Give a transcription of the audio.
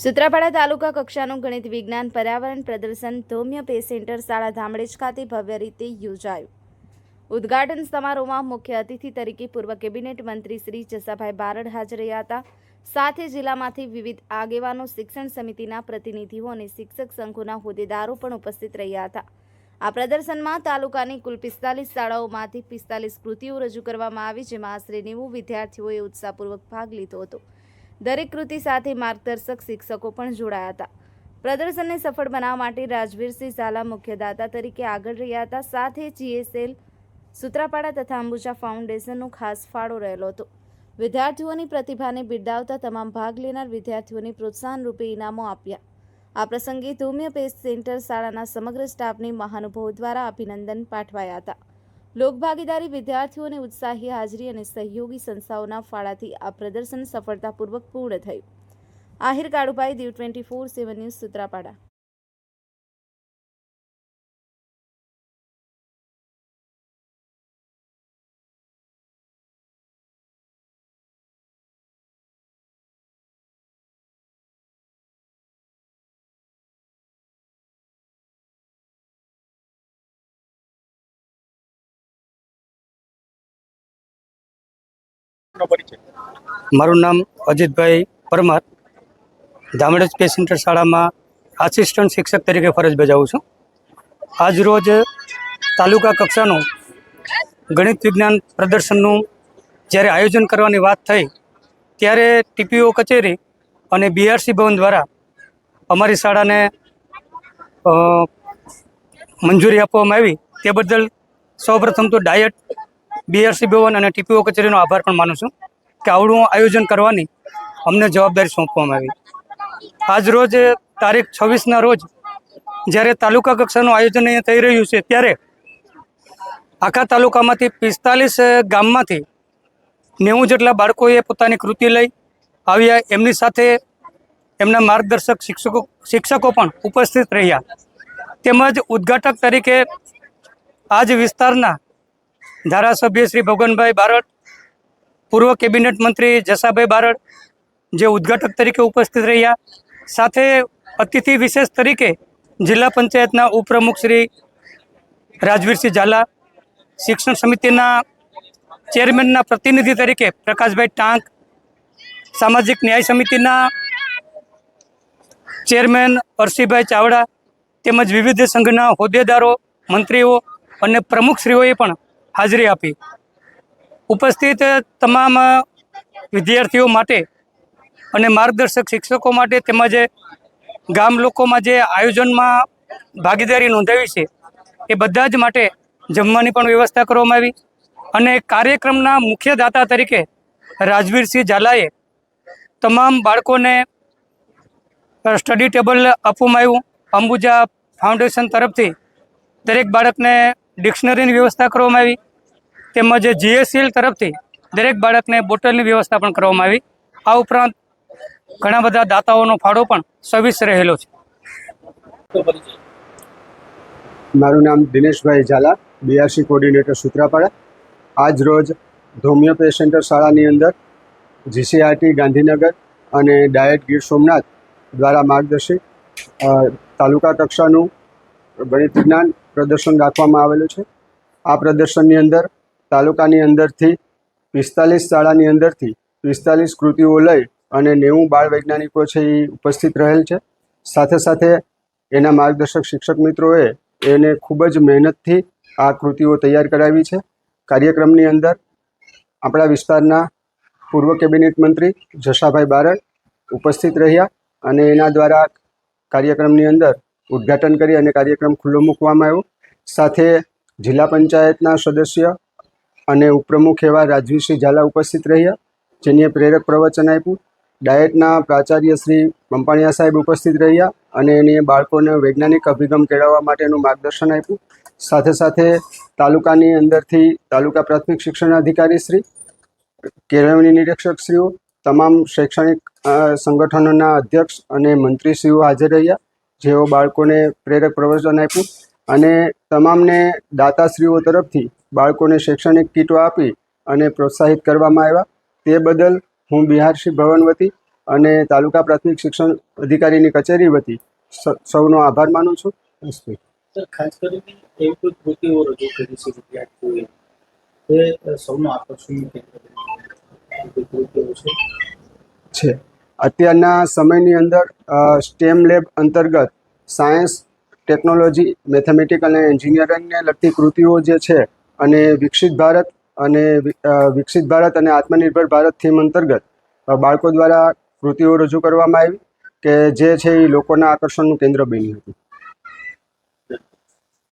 સૂત્રાપાડા તાલુકા કક્ષાનું ગણિત વિજ્ઞાન પર્યાવરણ પ્રદર્શન ધૌમ્ય પે સેન્ટર શાળા ધામડેજ ખાતે ભવ્ય રીતે યોજાયું. ઉદ્ઘાટન સમારોહમાં મુખ્ય અતિથિ તરીકે પૂર્વ કેબિનેટ મંત્રી શ્રી જસાભાઈ બારડ હાજર રહ્યા હતા. સાથે જિલ્લામાંથી વિવિધ આગેવાનો, શિક્ષણ સમિતિના પ્રતિનિધિઓ અને શિક્ષક સંઘોના હોદ્દેદારો પણ ઉપસ્થિત રહ્યા હતા. આ પ્રદર્શનમાં તાલુકાની કુલ પિસ્તાલીસ શાળાઓમાંથી પિસ્તાલીસ કૃતિઓ રજૂ કરવામાં આવી, જેમાં આશરે નેવું વિદ્યાર્થીઓએ ઉત્સાહપૂર્વક ભાગ લીધો હતો. દરેક કૃતિ સાથે માર્ગદર્શક શિક્ષકો પણ જોડાયા હતા. પ્રદર્શનને સફળ બનાવવા માટે રાજવીરસિંહ ઝાલા મુખ્ય દાતા તરીકે આગળ રહ્યા હતા. સાથે જીએસએલ સૂત્રાપાડા તથા અંબુજા ફાઉન્ડેશનનો ખાસ ફાળો રહેલો હતો. વિદ્યાર્થીઓની પ્રતિભાને બિરદાવતા તમામ ભાગ લેનાર વિદ્યાર્થીઓને પ્રોત્સાહન રૂપે ઇનામો આપ્યા. આ પ્રસંગે ધૂમ્ય પેસ્ટ સેન્ટર શાળાના સમગ્ર સ્ટાફને મહાનુભાવો દ્વારા અભિનંદન પાઠવાયા હતા. લોકભાગીદારી વિદ્યાર્થીઓને ઉત્સાહી, હાજરી અને સહયોગી સંસ્થાઓના ફાળાથી આ પ્રદર્શન સફળતાપૂર્વક પૂર્ણ થયું. Ahir Kalubhai Diu twenty four seven news, Sutrapada. મારું નામ અજીતભાઈ પરમાર. ધામડજ પેસેન્ટર શાળામાં આસિસ્ટન્ટ શિક્ષક તરીકે ફરજ બજાવું છું. આજ રોજ તાલુકા કક્ષાનું ગણિત વિજ્ઞાન પ્રદર્શનનું જ્યારે આયોજન કરવાની વાત થઈ, ત્યારે ટીપીઓ કચેરી અને બીઆરસી ભવન દ્વારા અમારી શાળાને મંજૂરી આપવામાં આવી. તે બદલ સૌપ્રથમ તો ડાયટ બીઆરસી ભવન અને ટીપીઓ કચેરીનો આભાર પણ માનું છું કે આવડું આયોજન કરવાની અમને જવાબદારી સોંપવામાં આવી. આજ રોજ તારીખ છવ્વીસના રોજ જ્યારે તાલુકા કક્ષાનું આયોજન અહીંયા થઈ રહ્યું છે ત્યારે આખા તાલુકામાંથી પિસ્તાલીસ ગામમાંથી નેવું જેટલા બાળકોએ પોતાની કૃતિ લઈ આવ્યા. એમની સાથે એમના માર્ગદર્શક શિક્ષકો શિક્ષકો પણ ઉપસ્થિત રહ્યા. તેમજ ઉદ્ઘાટક તરીકે આજ વિસ્તારના ધારાસભ્ય શ્રી ભગવાનભાઈ બારડ, પૂર્વ કેબિનેટ મંત્રી જસાભાઈ બારડ જે ઉદ્ઘાટક તરીકે ઉપસ્થિત રહ્યા. સાથે અતિથિ વિશેષ તરીકે જિલ્લા પંચાયતના ઉપપ્રમુખ શ્રી રાજવીરસિંહ ઝાલા, શિક્ષણ સમિતિના ચેરમેનના પ્રતિનિધિ તરીકે પ્રકાશભાઈ ટાંક, સામાજિક ન્યાય સમિતિના ચેરમેન અરસીભાઈ ચાવડા તેમજ વિવિધ સંઘના હોદ્દેદારો, મંત્રીઓ અને પ્રમુખશ્રીઓએ પણ હાજરી આપી. ઉપસ્થિત તમામ વિદ્યાર્થીઓ માટે અને માર્ગદર્શક શિક્ષકો માટે તેમજ ગામ લોકોમાં જે આયોજનમાં ભાગીદારી નોંધાવી છે, એ બધા જ માટે જમવાની પણ વ્યવસ્થા કરવામાં આવી અને કાર્યક્રમના મુખ્ય દાતા તરીકે રાજવીરસિંહ ઝાલાએ તમામ બાળકોને સ્ટડી ટેબલ આપવામાં આવ્યું. અંબુજા ફાઉન્ડેશન તરફથી દરેક બાળકને ડિક્શનરીની વ્યવસ્થા કરવામાં આવી. તેમજ જીએસસીએલ તરફથી દરેક બાળકને બોટલની વ્યવસ્થા પણ કરવામાં આવી. આ ઉપરાંત ઘણા બધા દાતાઓનો ફાળો પણ સવિસ રહેલો છે. મારું નામ દિનેશભાઈ ઝાલા બીઆરસી કોર્ડિનેટર સૂત્રાપાડા. આજ રોજ ધોમિયો પે સેન્ટર શાળાની અંદર જીસીઆરટી ગાંધીનગર અને ડાયટ ગીર સોમનાથ દ્વારા માર્ગદર્શિત તાલુકા કક્ષાનું ગણિત વિજ્ઞાન પ્રદર્શન રાખવામાં આવેલું છે. આ પ્રદર્શનની અંદર તાલુકાની અંદરથી પિસ્તાલીસ શાળાની અંદરથી પિસ્તાલીસ કૃતિઓ લઈ અને નેવું બાળ વૈજ્ઞાનિકો છે એ ઉપસ્થિત રહેલ છે. સાથે સાથે એના માર્ગદર્શક શિક્ષક મિત્રોએ એને ખૂબ જ મહેનતથી આ કૃતિઓ તૈયાર કરાવી છે. કાર્યક્રમની અંદર આપણા વિસ્તારના પૂર્વ કેબિનેટ મંત્રી જશાભાઈ બારડ ઉપસ્થિત રહ્યા અને એના દ્વારા કાર્યક્રમની અંદર ઉદ્ઘાટન કરી અને કાર્યક્રમ ખુલ્લો મૂકવામાં આવ્યો. સાથે જિલ્લા પંચાયતના સદસ્ય અને ઉપપ્રમુખ એવા રાજવીસિંહ ઝાલા ઉપસ્થિત રહ્યા, જેની પ્રેરક પ્રવચન આપ્યું. ડાયટના પ્રાચાર્ય શ્રી પંપાણિયા સાહેબ ઉપસ્થિત રહ્યા અને એને બાળકોને વૈજ્ઞાનિક અભિગમ કેળવવા માટેનું માર્ગદર્શન આપ્યું. સાથે સાથે તાલુકાની અંદરથી તાલુકા પ્રાથમિક શિક્ષણ અધિકારી શ્રી, કેળવણી નિરીક્ષકશ્રીઓ, તમામ શૈક્ષણિક સંગઠનોના અધ્યક્ષ અને મંત્રીશ્રીઓ હાજર રહ્યા. જેઓ બાળકોને પ્રેરક પ્રવચન આપ્યું અને તમામને દાતાશ્રીઓ તરફથી બાળકોને શૈક્ષણિક કીટો આપી અને પ્રોત્સાહિત કરવામાં આવ્યા. તે બદલ હું બિહારશ્રી ભવન વતી અને તાલુકા પ્રાથમિક શિક્ષણ અધિકારીની કચેરી વતી સૌનો આભાર માનું છું. ખાસ કરીને એવી કોઈ કૃતિઓ રજૂ કરી છે વિદ્યાર્થીઓએ? એ સૌનું આકર્ષણનું કેન્દ્ર બની છે. કોઈ કૃતિઓ છે. છે. અત્યારના સમયની અંદર સ્ટેમ લેબ અંતર્ગત સાયન્સ ટેકનોલોજી મેથેમેટિકલ અને એન્જિનિયરિંગને લગતી કૃતિઓ જે છે અને વિકસિત ભારત અને વિકસિત ભારત અને આત્મનિર્ભર ભારત થીમ અંતર્ગત બાળકો દ્વારા કૃતિઓ રજૂ કરવામાં આવી કે જે છે એ લોકોના આકર્ષણનું કેન્દ્ર બની હતી.